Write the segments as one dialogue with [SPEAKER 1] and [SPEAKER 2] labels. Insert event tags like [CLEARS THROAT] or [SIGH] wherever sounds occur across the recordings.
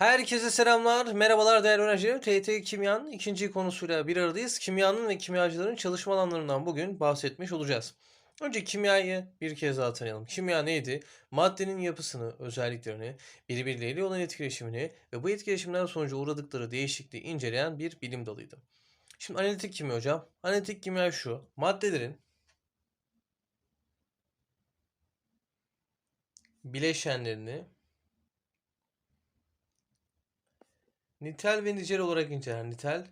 [SPEAKER 1] Herkese selamlar, merhabalar değerli öğrencilerim. TYT Kimya'nın ikinci konusuyla bir aradayız. Kimyanın ve kimyacıların çalışma alanlarından bugün bahsetmiş olacağız. Önce kimyayı bir kez daha tanıyalım. Kimya neydi? Maddenin yapısını, özelliklerini, birbirleriyle olan etkileşimini ve bu etkileşimler sonucu uğradıkları değişikliği inceleyen bir bilim dalıydı. Şimdi analitik kimya hocam. Analitik kimya şu. Maddelerin bileşenlerini nitel ve nicel olarak inceler. Nitel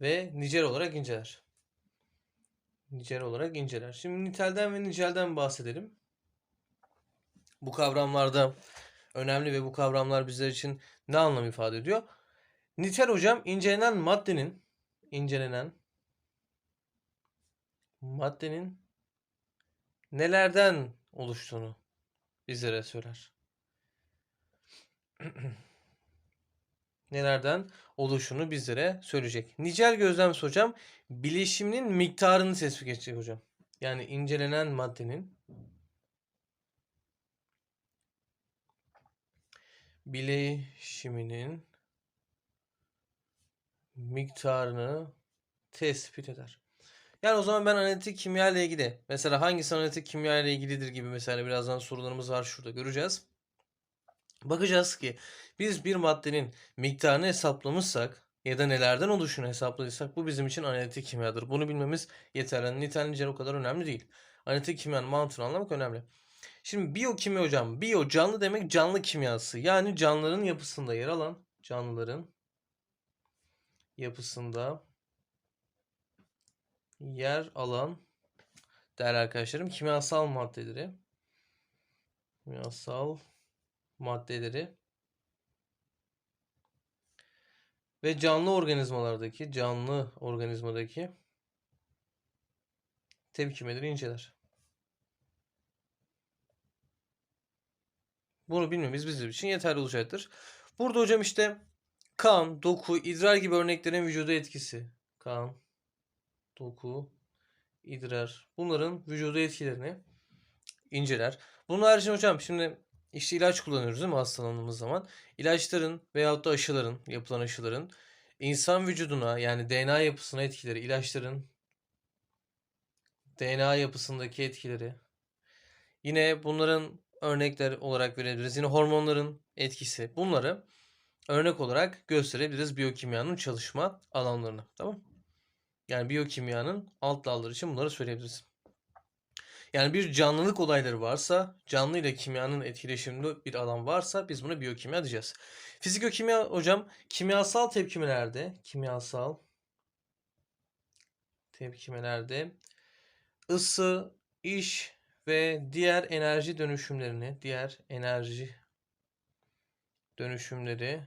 [SPEAKER 1] ve nicel olarak inceler. Nicel olarak inceler. Şimdi nitelden ve nicelden bahsedelim. Bu kavramlarda önemli ve bu kavramlar bizler için ne anlam ifade ediyor? Nitel hocam incelenen maddenin incelenen maddenin nelerden oluştuğunu bizlere söyler. [CLEARS THROAT] nelerden oluşunu bizlere söyleyecek. Nicel gözlemsi hocam bileşiminin miktarını tespit edecek hocam. Yani incelenen maddenin bileşiminin miktarını tespit eder. Yani o zaman ben analitik kimya ile ilgili mesela hangisi analitik kimya ile ilgilidir gibi mesela birazdan sorularımız var şurada göreceğiz. Bakacağız ki biz bir maddenin miktarını hesaplamışsak ya da nelerden oluşunu hesapladıysak bu bizim için analitik kimyadır. Bunu bilmemiz yeterli. Nitel nicel o kadar önemli değil. Analitik kimyanın mantığını anlamak önemli. Şimdi biyokimya hocam. Biyo canlı demek canlı kimyası. Yani canlıların yapısında yer alan canlıların yapısında yer alan değerli arkadaşlarım kimyasal maddeleri kimyasal maddeleri ve canlı organizmalardaki canlı organizmadaki tepkimeleri inceler. Bunu bilmemiz bizim için yeterli olacaktır. Burada hocam işte kan, doku, idrar gibi örneklerin vücuda etkisi. Kan, doku, idrar. Bunların vücuda etkilerini inceler. Bunun haricinde hocam şimdi işte ilaç kullanıyoruz değil mi hastalandığımız zaman? İlaçların veyahut da aşıların, yapılan aşıların insan vücuduna yani DNA yapısına etkileri, ilaçların DNA yapısındaki etkileri. Yine bunların örnekler olarak verebiliriz. Yine hormonların etkisi. Bunları örnek olarak gösterebiliriz biyokimyanın çalışma alanlarını. Tamam Yani biyokimyanın alt dalları için bunları söyleyebiliriz. Yani bir canlılık olayları varsa, canlı ile kimyanın etkileşimli bir alan varsa biz buna biyokimya diyeceğiz. Fizikokimya hocam kimyasal tepkimelerde, kimyasal tepkimelerde ısı, iş ve diğer enerji dönüşümlerini, diğer enerji dönüşümleri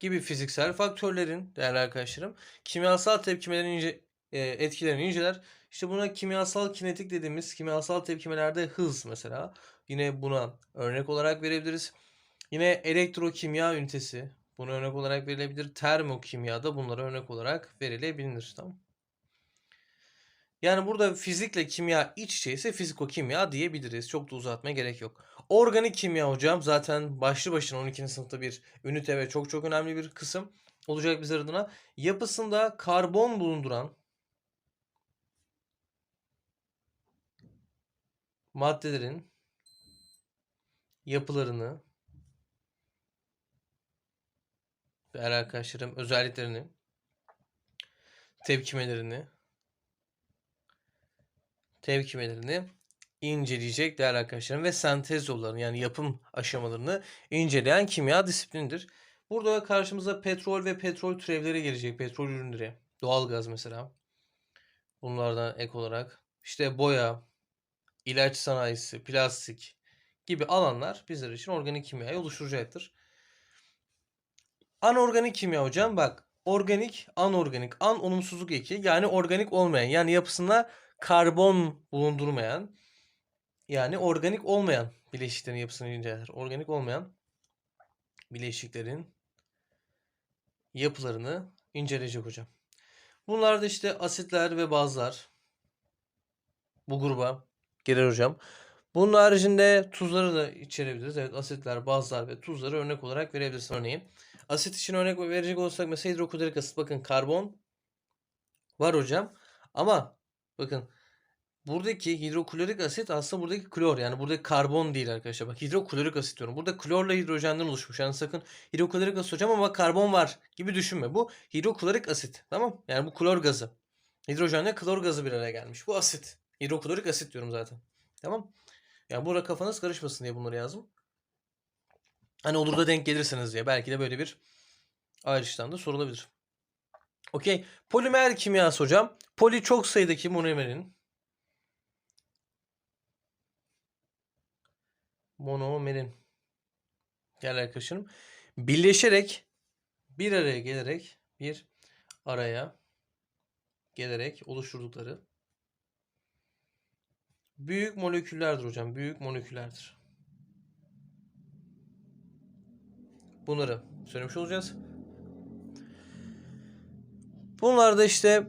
[SPEAKER 1] gibi fiziksel faktörlerin değerli arkadaşlarım kimyasal tepkimelerin ince, e, etkilerini inceler. İşte buna kimyasal kinetik dediğimiz kimyasal tepkimelerde hız mesela. Yine buna örnek olarak verebiliriz. Yine elektrokimya ünitesi buna örnek olarak verilebilir. Termokimya da bunlara örnek olarak verilebilir. Tamam. Yani burada fizikle kimya iç içe ise fizikokimya diyebiliriz. Çok da uzatmaya gerek yok. Organik kimya hocam zaten başlı başına 12. sınıfta bir ünite ve çok çok önemli bir kısım olacak bizler adına. Yapısında karbon bulunduran maddelerin yapılarını değerli arkadaşlarım özelliklerini tepkimelerini tepkimelerini inceleyecek değerli arkadaşlarım ve sentez yollarını yani yapım aşamalarını inceleyen kimya disiplinidir. Burada karşımıza petrol ve petrol türevleri gelecek. Petrol ürünleri, doğalgaz mesela. Bunlardan ek olarak işte boya, ilaç sanayisi, plastik gibi alanlar bizler için organik kimyayı oluşturacaktır. Anorganik kimya hocam bak organik, anorganik, an olumsuzluk eki yani organik olmayan yani yapısında karbon bulundurmayan yani organik olmayan bileşiklerin yapısını inceler. Organik olmayan bileşiklerin yapılarını inceleyecek hocam. Bunlar da işte asitler ve bazlar bu gruba girer hocam. Bunun haricinde tuzları da içerebiliriz. Evet asitler, bazlar ve tuzları örnek olarak verebilirsin örneğin. Asit için örnek verecek olursak mesela hidroklorik asit. Bakın karbon var hocam. Ama bakın buradaki hidroklorik asit aslında buradaki klor. Yani buradaki karbon değil arkadaşlar. Bak hidroklorik asit diyorum. Burada klorla hidrojenden oluşmuş. Yani sakın hidroklorik asit hocam ama karbon var gibi düşünme. Bu hidroklorik asit. Tamam? Yani bu klor gazı. Hidrojenle klor gazı bir araya gelmiş. Bu asit. Hidroklorik asit diyorum zaten. Tamam? Yani burada kafanız karışmasın diye bunları yazdım. Hani olur da denk gelirsiniz diye. Belki de böyle bir ayrıştan da sorulabilir. Okey. Polimer kimyası hocam. Poli çok sayıdaki monomerin monomerin gel arkadaşım birleşerek bir araya gelerek bir araya gelerek oluşturdukları büyük moleküllerdir hocam. Büyük moleküllerdir. Bunları söylemiş olacağız. Bunlar da işte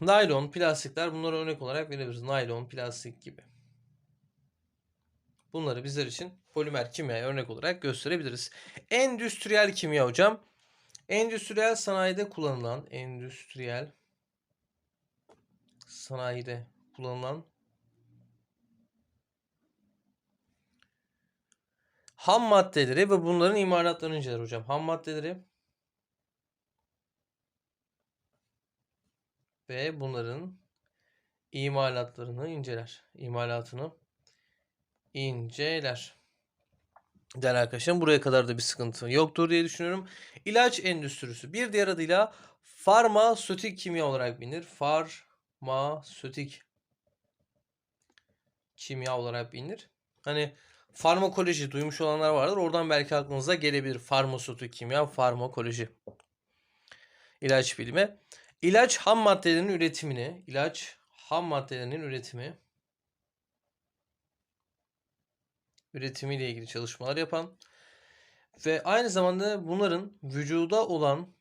[SPEAKER 1] naylon, plastikler bunları örnek olarak verebiliriz. Naylon, plastik gibi. Bunları bizler için polimer kimyaya örnek olarak gösterebiliriz. Endüstriyel kimya hocam. Endüstriyel sanayide kullanılan, endüstriyel sanayide kullanılan ham maddeleri ve bunların imalatlarını inceler hocam. Ham maddeleri ve bunların imalatlarını inceler. İmalatını inceler. Değerli arkadaşlarım buraya kadar da bir sıkıntı yoktur diye düşünüyorum. İlaç endüstrisi bir diğer adıyla farmasötik kimya olarak bilinir. Farmasötik kimya olarak bilinir. Hani farmakoloji duymuş olanlar vardır. Oradan belki aklınıza gelebilir. Farmasötik kimya, farmakoloji. İlaç bilimi. İlaç ham maddelerinin üretimini, ilaç ham maddelerinin üretimi üretimiyle ilgili çalışmalar yapan ve aynı zamanda bunların vücuda olan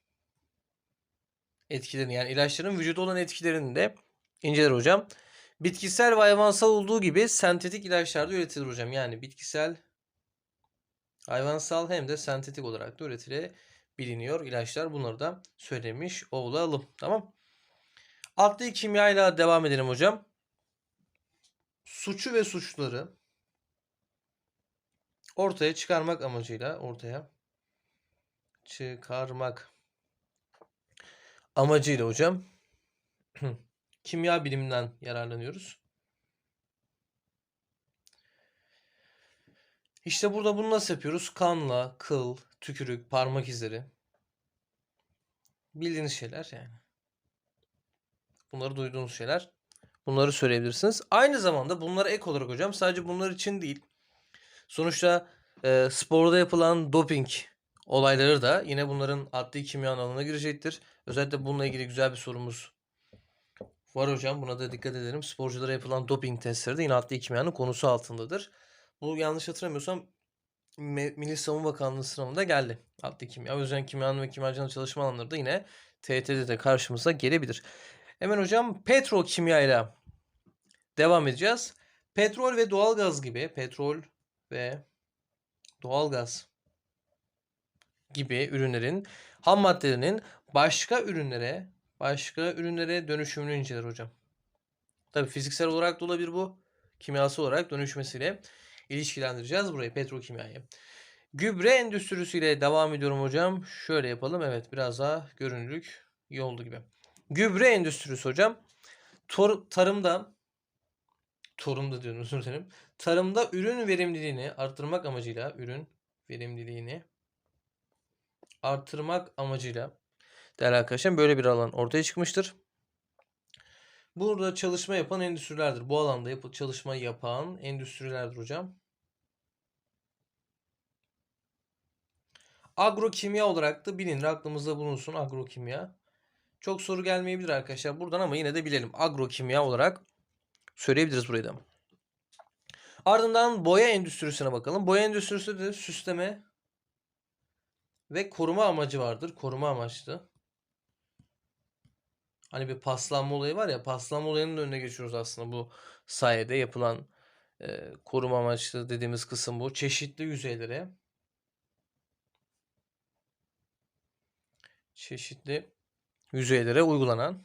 [SPEAKER 1] etkilerini yani ilaçların vücuda olan etkilerini de inceler hocam. Bitkisel ve hayvansal olduğu gibi sentetik ilaçlar da üretilir hocam. Yani bitkisel, hayvansal hem de sentetik olarak da üretilebiliniyor ilaçlar. Bunları da söylemiş olalım. Tamam. Adli kimya ile devam edelim hocam. Suçu ve suçları ortaya çıkarmak amacıyla ortaya çıkarmak amacıyla hocam [CLEARS THROAT] kimya biliminden yararlanıyoruz. İşte burada bunu nasıl yapıyoruz? Kanla, kıl, tükürük, parmak izleri. Bildiğiniz şeyler yani. Bunları duyduğunuz şeyler. Bunları söyleyebilirsiniz. Aynı zamanda bunlara ek olarak hocam sadece bunlar için değil. Sonuçta e, sporda yapılan doping olayları da yine bunların adli kimya alanına girecektir. Özellikle bununla ilgili güzel bir sorumuz var hocam. Buna da dikkat edelim. Sporculara yapılan doping testleri de yine adli kimyanın konusu altındadır. Bu yanlış hatırlamıyorsam Milli Savunma Bakanlığı sınavında geldi. Adli kimya. O yüzden kimyanın ve kimyacının çalışma alanları da yine TET'de de karşımıza gelebilir. Hemen hocam petrokimya ile devam edeceğiz. Petrol ve doğalgaz gibi petrol ve doğalgaz gibi ürünlerin ham maddelerinin başka ürünlere başka ürünlere dönüşümünü inceler hocam. Tabi fiziksel olarak da olabilir bu. Kimyasal olarak dönüşmesiyle ilişkilendireceğiz burayı petrokimyayı. Gübre endüstrisiyle devam ediyorum hocam. Şöyle yapalım. Evet biraz daha görünürlük iyi oldu gibi. Gübre endüstrisi hocam. Tor tarımda tarımda diyorum özür dilerim. Tarımda ürün verimliliğini arttırmak amacıyla ürün verimliliğini arttırmak amacıyla değerli arkadaşlar böyle bir alan ortaya çıkmıştır. Burada çalışma yapan endüstrilerdir. Bu alanda yap çalışma yapan endüstrilerdir hocam. Agrokimya olarak da bilinir. Aklımızda bulunsun agrokimya. Çok soru gelmeyebilir arkadaşlar buradan ama yine de bilelim. Agrokimya olarak söyleyebiliriz burayı da. Ardından boya endüstrisine bakalım. Boya endüstrisi de süsleme ve koruma amacı vardır. Koruma amaçlı. Hani bir paslanma olayı var ya paslanma olayının önüne geçiyoruz aslında bu sayede yapılan Eee, koruma amaçlı dediğimiz kısım bu. Çeşitli yüzeylere çeşitli yüzeylere uygulanan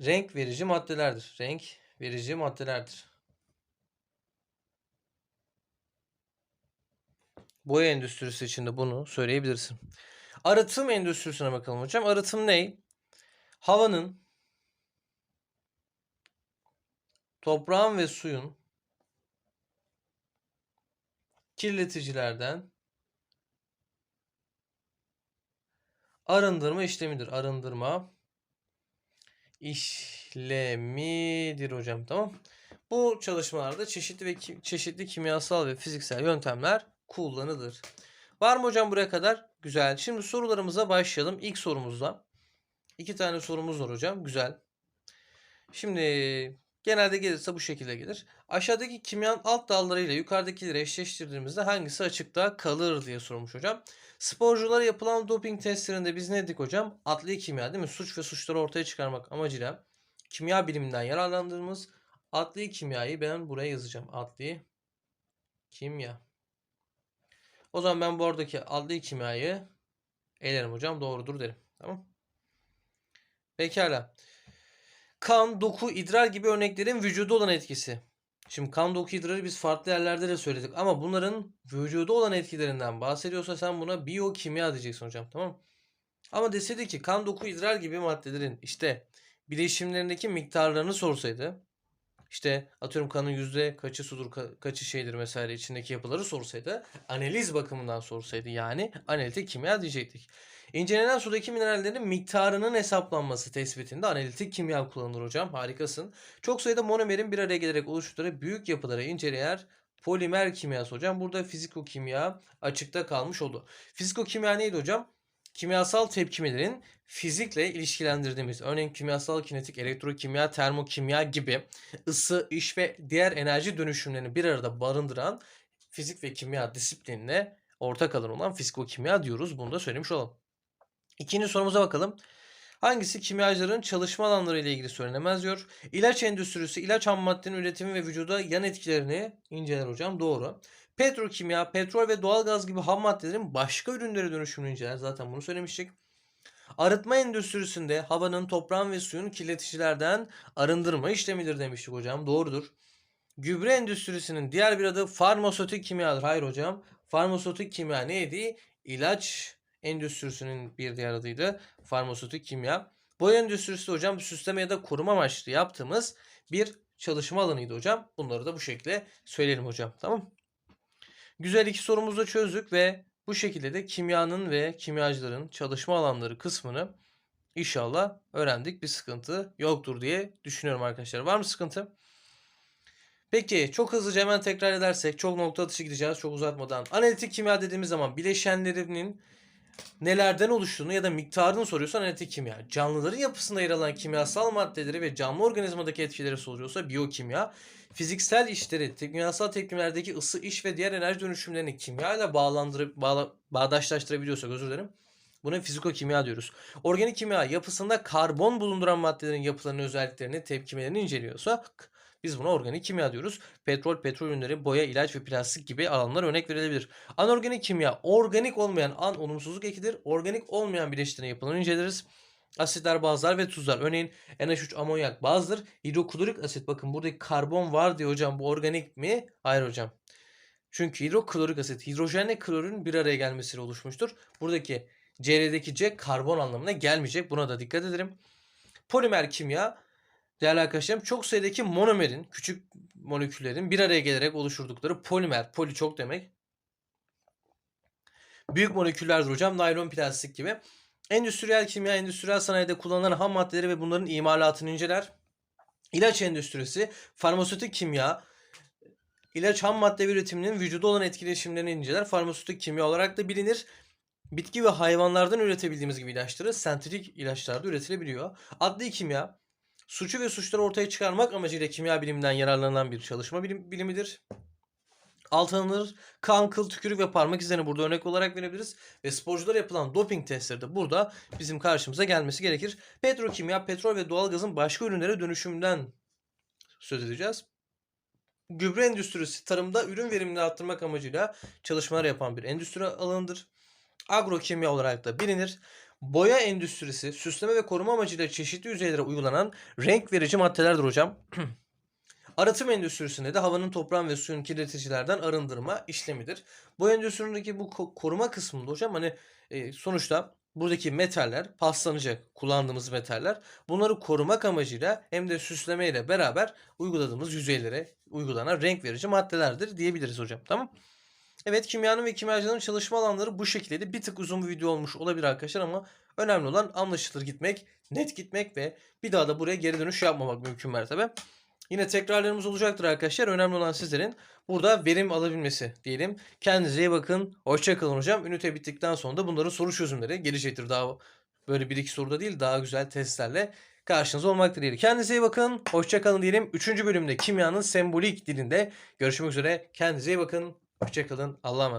[SPEAKER 1] renk verici maddelerdir. Renk verici maddelerdir. Boya endüstrisi için de bunu söyleyebilirsin. Arıtım endüstrisine bakalım hocam. Arıtım ne? Havanın, toprağın ve suyun kirleticilerden arındırma işlemidir. Arındırma işlemidir hocam. Tamam. Bu çalışmalarda çeşitli ve ki- çeşitli kimyasal ve fiziksel yöntemler kullanılır. Var mı hocam buraya kadar? Güzel. Şimdi sorularımıza başlayalım. İlk sorumuzda. İki tane sorumuz var hocam. Güzel. Şimdi genelde gelirse bu şekilde gelir. Aşağıdaki kimyanın alt dallarıyla yukarıdakileri eşleştirdiğimizde hangisi açıkta kalır diye sormuş hocam. Sporculara yapılan doping testlerinde biz ne dedik hocam? Adli kimya değil mi? Suç ve suçları ortaya çıkarmak amacıyla kimya biliminden yararlandığımız adli kimyayı ben buraya yazacağım. Adli kimya. O zaman ben bu oradaki adli kimyayı elerim hocam. Doğrudur derim. Tamam. Pekala. Kan, doku, idrar gibi örneklerin vücuda olan etkisi. Şimdi kan, doku, idrarı biz farklı yerlerde de söyledik ama bunların vücuda olan etkilerinden bahsediyorsa sen buna biyokimya diyeceksin hocam tamam? Ama deseydi ki kan, doku, idrar gibi maddelerin işte bileşimlerindeki miktarlarını sorsaydı işte atıyorum kanın yüzde kaçı sudur ka- kaçı şeydir mesela içindeki yapıları sorsaydı analiz bakımından sorsaydı yani analitik kimya diyecektik. İncelenen sudaki minerallerin miktarının hesaplanması tespitinde analitik kimya kullanılır hocam. Harikasın. Çok sayıda monomerin bir araya gelerek oluşturduğu büyük yapıları inceleyen polimer kimyası hocam. Burada fizikokimya açıkta kalmış oldu. Fizikokimya neydi hocam? Kimyasal tepkimelerin fizikle ilişkilendirdiğimiz örneğin kimyasal kinetik, elektrokimya, termokimya gibi ısı, iş ve diğer enerji dönüşümlerini bir arada barındıran fizik ve kimya disiplinine ortak alan olan fizikokimya diyoruz. Bunu da söylemiş olalım. İkinci sorumuza bakalım. Hangisi kimyacıların çalışma alanları ile ilgili söylenemez diyor. İlaç endüstrisi ilaç ham maddenin üretimi ve vücuda yan etkilerini inceler hocam. Doğru. Petrokimya, petrol ve doğalgaz gibi ham maddelerin başka ürünlere dönüşümünü inceler. Zaten bunu söylemiştik. Arıtma endüstrisinde havanın, toprağın ve suyun kirleticilerden arındırma işlemidir demiştik hocam. Doğrudur. Gübre endüstrisinin diğer bir adı farmasötik kimyadır. Hayır hocam. Farmasötik kimya neydi? İlaç endüstrisinin bir diğer adıydı. Farmasötik kimya. Boya endüstrisi hocam süsleme ya da koruma amaçlı yaptığımız bir çalışma alanıydı hocam. Bunları da bu şekilde söyleyelim hocam. Tamam Güzel iki sorumuzu da çözdük ve bu şekilde de kimyanın ve kimyacıların çalışma alanları kısmını inşallah öğrendik. Bir sıkıntı yoktur diye düşünüyorum arkadaşlar. Var mı sıkıntı? Peki çok hızlıca hemen tekrar edersek çok nokta atışı gideceğiz çok uzatmadan. Analitik kimya dediğimiz zaman bileşenlerinin nelerden oluştuğunu ya da miktarını soruyorsa analitik kimya. Canlıların yapısında yer alan kimyasal maddeleri ve canlı organizmadaki etkileri soruyorsa biyokimya. Fiziksel işleri, kimyasal tepkimlerdeki ısı, iş ve diğer enerji dönüşümlerini kimya ile bağlandırıp bağla, bağdaşlaştırabiliyorsak özür dilerim. Buna fizikokimya diyoruz. Organik kimya yapısında karbon bulunduran maddelerin yapılarını, özelliklerini, tepkimelerini inceliyorsak biz buna organik kimya diyoruz. Petrol, petrol ürünleri, boya, ilaç ve plastik gibi alanlar örnek verilebilir. Anorganik kimya, organik olmayan an olumsuzluk ekidir. Organik olmayan bileşiklerin yapılarını inceleriz. Asitler, bazlar ve tuzlar. Örneğin NH3 amonyak bazdır. Hidroklorik asit bakın buradaki karbon var diyor hocam. Bu organik mi? Hayır hocam. Çünkü hidroklorik asit hidrojenle klorün bir araya gelmesiyle oluşmuştur. Buradaki CR'deki C karbon anlamına gelmeyecek. Buna da dikkat edelim. Polimer kimya değerli arkadaşlarım çok sayıdaki monomerin küçük moleküllerin bir araya gelerek oluşturdukları polimer. Poli çok demek. Büyük moleküllerdir hocam. Naylon, plastik gibi. Endüstriyel kimya, endüstriyel sanayide kullanılan ham maddeleri ve bunların imalatını inceler. İlaç endüstrisi, farmasötik kimya, ilaç ham madde üretiminin vücuda olan etkileşimlerini inceler. Farmasötik kimya olarak da bilinir. Bitki ve hayvanlardan üretebildiğimiz gibi ilaçları sentetik ilaçlarda üretilebiliyor. Adli kimya, suçu ve suçları ortaya çıkarmak amacıyla kimya biliminden yararlanan bir çalışma bilim, bilimidir. Altanılır, kan, kıl, tükürük ve parmak izlerini burada örnek olarak verebiliriz. Ve sporculara yapılan doping testleri de burada bizim karşımıza gelmesi gerekir. Petrokimya, petrol ve doğalgazın başka ürünlere dönüşümden söz edeceğiz. Gübre endüstrisi tarımda ürün verimini arttırmak amacıyla çalışmalar yapan bir endüstri alanıdır. Agrokimya olarak da bilinir. Boya endüstrisi süsleme ve koruma amacıyla çeşitli yüzeylere uygulanan renk verici maddelerdir hocam. [CLEARS THROAT] Arıtım endüstrisinde de havanın, toprağın ve suyun kirleticilerden arındırma işlemidir. Bu endüstrisindeki bu ko- koruma kısmında hocam hani e, sonuçta buradaki metaller, paslanacak kullandığımız metaller bunları korumak amacıyla hem de süsleme ile beraber uyguladığımız yüzeylere uygulanan renk verici maddelerdir diyebiliriz hocam. Tamam. Evet kimyanın ve kimyacının çalışma alanları bu şekilde bir tık uzun bir video olmuş olabilir arkadaşlar ama önemli olan anlaşılır gitmek, net gitmek ve bir daha da buraya geri dönüş yapmamak mümkün mertebe. Yine tekrarlarımız olacaktır arkadaşlar. Önemli olan sizlerin burada verim alabilmesi diyelim. Kendinize iyi bakın. Hoşçakalın hocam. Ünite bittikten sonra da bunların soru çözümleri gelecektir. Daha böyle bir iki soruda değil daha güzel testlerle karşınızda olmak dileğiyle. Kendinize iyi bakın. Hoşçakalın diyelim. Üçüncü bölümde kimyanın sembolik dilinde görüşmek üzere. Kendinize iyi bakın. Hoşçakalın. Allah'a emanet.